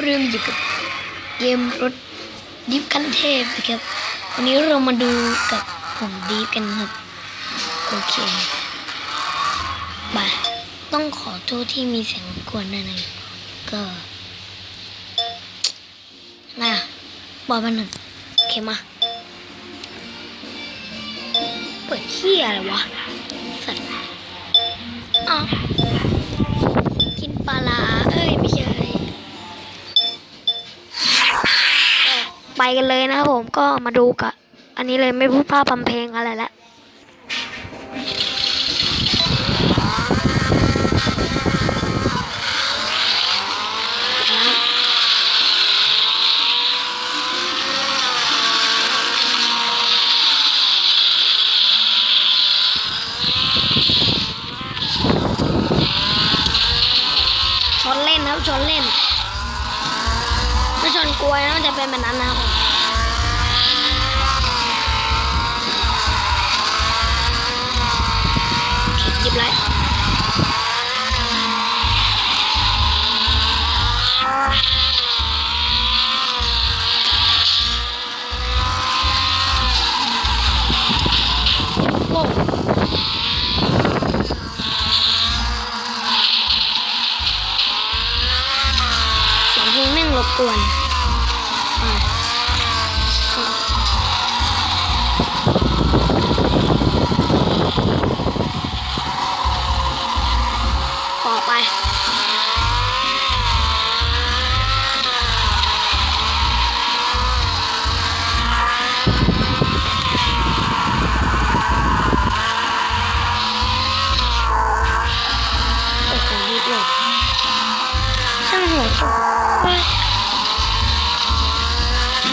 เริ่มอยู่กับเกมรถดิฟคันเทพนะครับ วันนี้เรามาดูกับผมดีฟกันครับ โอเคบาต้องขอโทษที่มีเสียงรบกวนด้วยนะก็ไงอะบอกมาหนึ่งโอเคมา เปิดขี้อะไรวะ สัตว์อ้าวกินปลาร้าเอ้ย ไม่ใช่ ไปกันเลยนะครับผมก็มาดูกับอันนี้เลยไม่พูดภาพพำเพลงอะไรล้วชนเล่นครับชนเล่นไม่ชนกลวยนะมันจะเป็นแบบนั้นนะครับ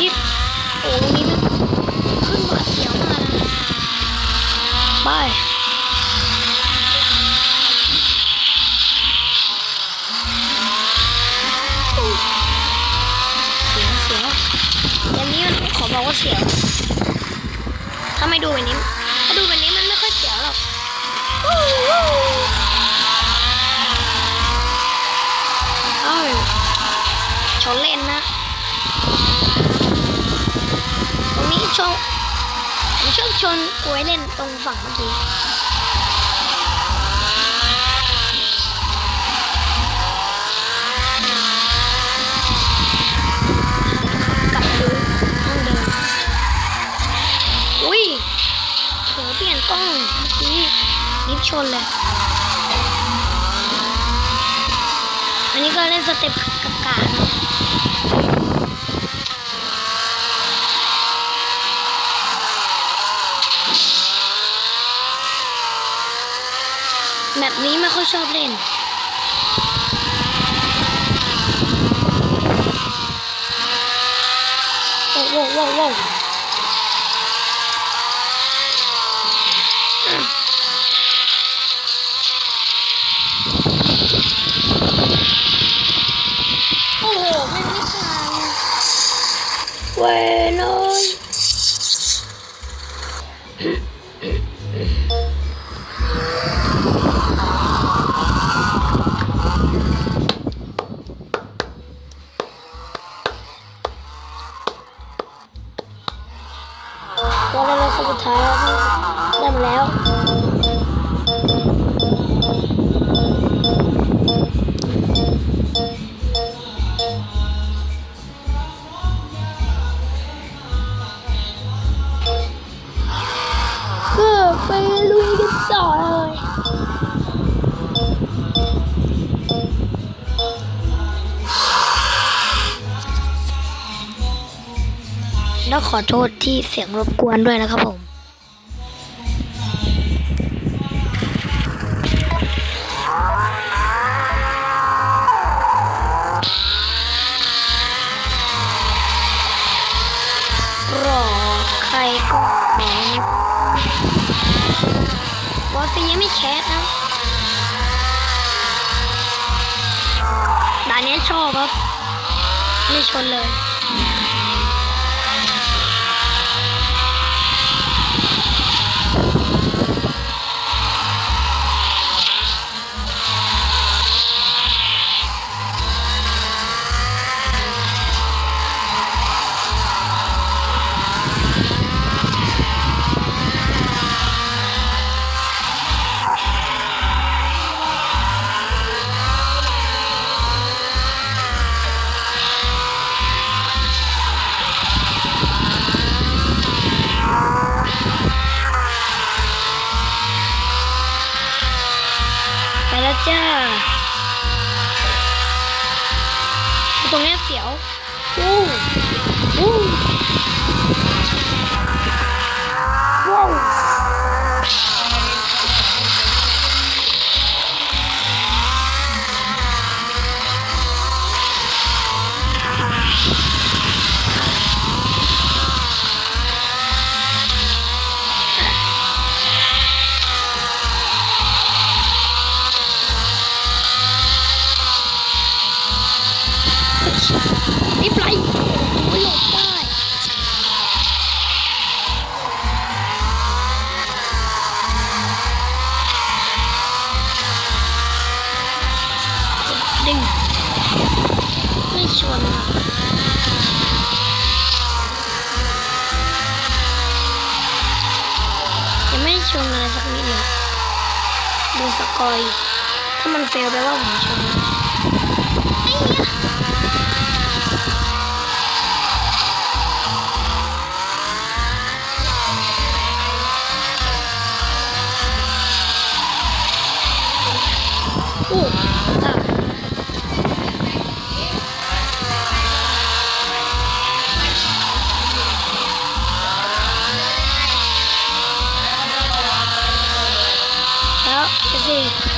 ยิบโอ้ตรงนี้มันขึ้นหวาดเสียวมากนะไปเสียวเสียวอย่างนี้มันขอบอกว่าเสียวถ้าไม่ดูแบบนี้ ชนเล่นนะ ตรงนี้ชนผมชอบชนกล้วยเล่นตรงฝั่งเมื่อกี้กลับดูห้องเดิมอุ้ยเผลอเปลี่ยนกล้องเมื่อกี้นิบชนเลยอันนี้ก็เล่นสเต็ปกับกาเนาะ แบบนี้ไม่ค่อยชอบเล่น โว้วโว้วโว้วโว้วโอ้โหไม่ไม่ทางเว้ยเลย ขอโทษที่เสียงรบกวนด้วยนะครับผมรอใครก็แหมบอสตียังไม่แคสนะด่านนี้ชอบครับไม่ชนเลย ดูสกอยถ้ามันเฟลแปลว่าผมชนะ แ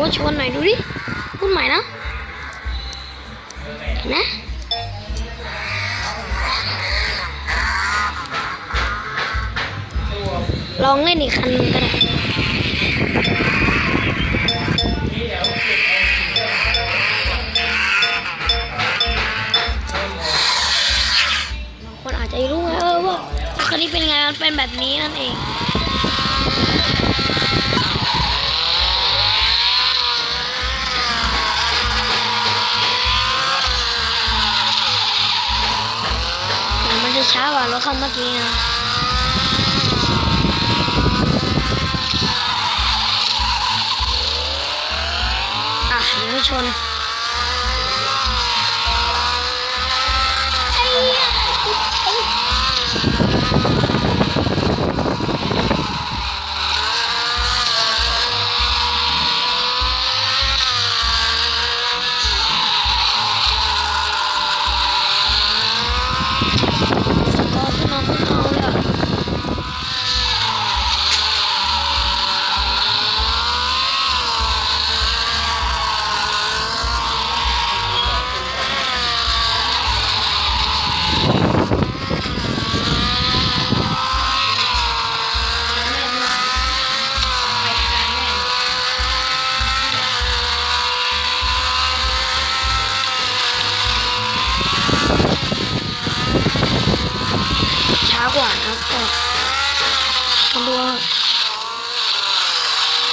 ว่าชนหน่อยดูดิพูดใหม่นะเห็นนะลองเล่นอีกคันนึงก็ได้บางคนอาจจะรู้ไงเออว่าคันนี้เป็นไงมันเป็นแบบนี้นั่นเอง จะช้ากว่ารถคันเมื่อกี้นะอะยังไม่ชน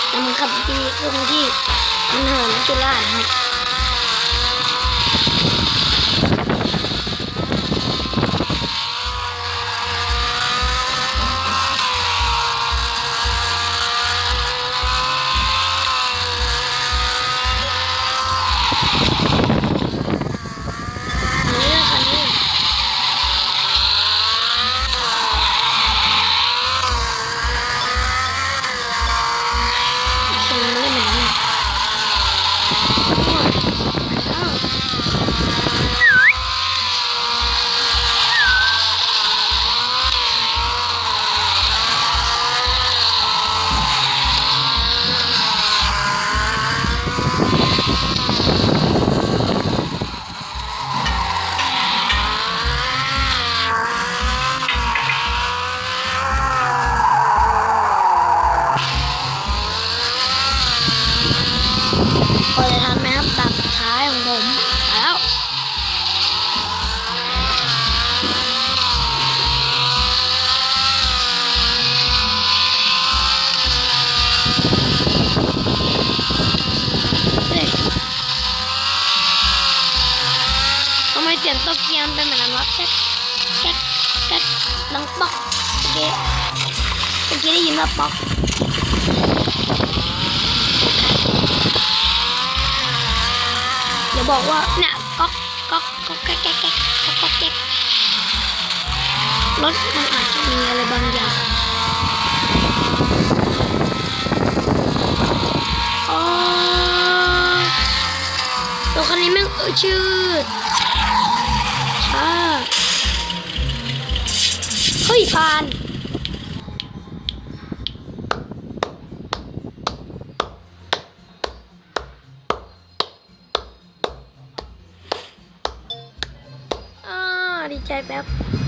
แต่มันขับดีตรงที่มันเหินจุฬานะครับักแก๊กแก๊กังป๊อกโอเคเมื่อกี้ได้ยินว่าป๊อกเดี๋ยวบอกว่าเนี่ยก๊อกก๊อกก๊อกแก๊กแก๊กแก๊กก๊อกก๊อกแก๊กรถมันอาจจะมีอะไรบางอย่างอ๋อตัวคันนี้แม่งเออชื่อ ยผ่านอ่าดีใจแป๊บ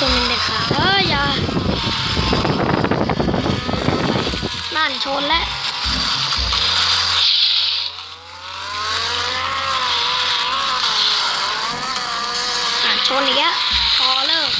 ชนมันเด็ดขาดเอ้ยอย่านั่นชนแล้วอ่นชนอีกแล้วพอเลิก